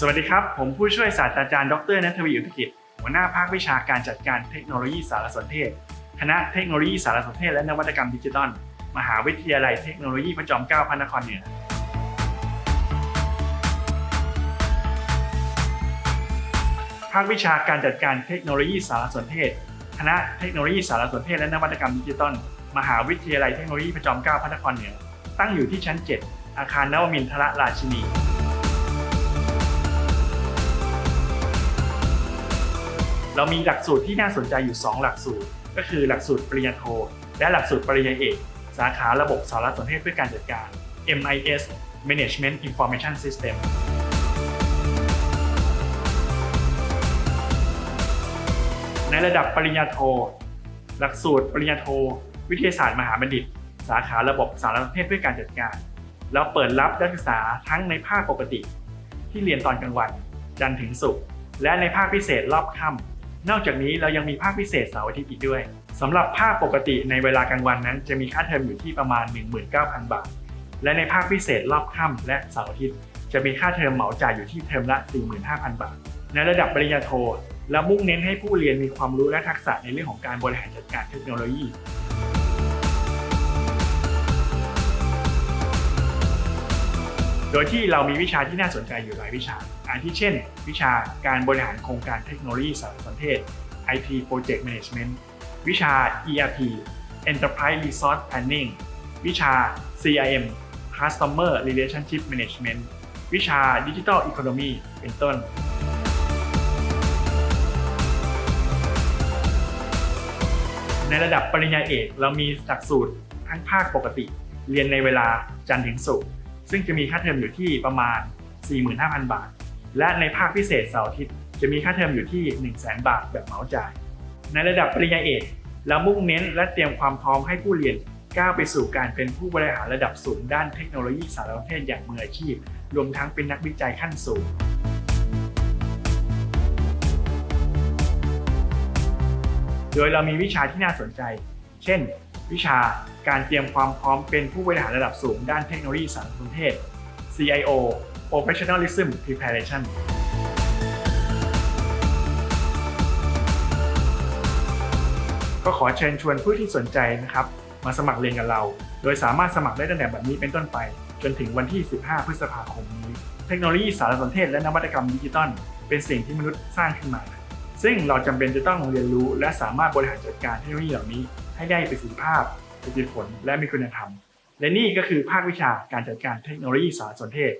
สวัสดีครับ ผมผู้ช่วยศาสตราจารย์ดรนัทวีอุทกิจ หัวหน้าภาควิชาการจัดการเทคโนโลยีสารสนเทศ คณะเทคโนโลยีสารสนเทศและนวัตกรรมดิจิทัล มหาวิทยาลัยเทคโนโลยีพระจอมเกล้าพระนครเหนือภาควิชาการจัดการเทคโนโลยีสารสนเทศ คณะเทคโนโลยีสารสนเทศและนวัตกรรมดิจิทัล มหาวิทยาลัยเทคโนโลยีพระจอมเกล้าพระนครเหนือ ตั้งอยู่ที่ชั้น 7 อาคารนวมินทรราชินี เรามีหลักสูตรที่น่าสนใจอยู่ 2 หลักสูตร ก็คือหลักสูตรปริญญาโท และหลักสูตรปริญญาเอกสาขาระบบสารสนเทศเพื่อการจัดการ MIS Management Information System ในระดับปริญญาโท หลักสูตรปริญญาโท วิทยาศาสตร์มหาบัณฑิต สาขาระบบสารสนเทศเพื่อการจัดการ เราเปิดรับนักศึกษาทั้งในภาคปกติ ที่เรียนตอนกลางวัน จันทร์ถึงศุกร์และในภาคพิเศษรอบค่ำ นอกจากนี้เรายังมีภาคพิเศษเสาร์อาทิตย์อีกด้วยสำหรับภาคปกติในเวลากลางวันนั้น จะมีค่าเทอมอยู่ที่ประมาณ 19,000 บาท และในภาคพิเศษรอบค่ำและเสาร์อาทิตย์จะมีค่าเทอมเหมาจ่ายอยู่ที่เทอมละ 45,000 บาท ในระดับปริญญาโทและมุ่งเน้นให้ผู้เรียนมีความรู้และทักษะในเรื่องของการบริหารจัดการเทคโนโลยี ดยที่เรามีวิชาที่น่าสนใจอยู่หลายวิชาอาทิเช่น วิชาการบริหารโครงการเทคโนโลยีสารสนเทศ IT Project Management วิชา ERP Enterprise Resource Planning วิชา CRM Customer Relationship Management วิชา Digital Economy เป็นต้น ในระดับปริญญาเอกเรามีหลักสูตรทั้งภาคปกติ เรียนในเวลาจันทร์ถึงศุกร์ ซึ่งจะมีค่าเทอมอยู่ที่ประมาณ 45,000 บาท และในภาคพิเศษเสาร์อาทิตย์จะมีค่าเทอมอยู่ที่ 100,000บาทแบบเหมาจ่าย ในระดับปริญญาเอกเรามุ่งเน้นและเตรียมความพร้อมให้ผู้เรียนก้าวไปสู่การเป็นผู้บริหารระดับสูงด้านเทคโนโลยีสารสนเทศอย่างมืออาชีพ รวมทั้งเป็นนักวิจัยขั้นสูงโดยเรามีวิชาที่น่าสนใจ เช่น วิชาการเตรียมความพร้อมเป็นผู้บริหารระดับสูงด้านเทคโนโลยีสารสนเทศ CIO Professionalism Preparation ก็ขอเชิญชวนผู้ที่สนใจนะครับ มาสมัครเรียนกับเรา โดยสามารถสมัครได้ตั้งแต่แบบนี้เป็นต้นไป จนถึงวันที่ 15 พฤษภาคมนี้ เทคโนโลยีสารสนเทศและนวัตกรรมดิจิตอลเป็นสิ่งที่มนุษย์สร้างขึ้นมา ซึ่งเราจำเป็นจะต้องเรียนรู้และสามารถบริหารจัดการเทคโนโลยีเหล่านี้ ให้ได้ประสิทธิภาพประสิทธิผลและมีคุณธรรม และนี่ก็คือภาควิชาการจัดการเทคโนโลยีสารสนเทศ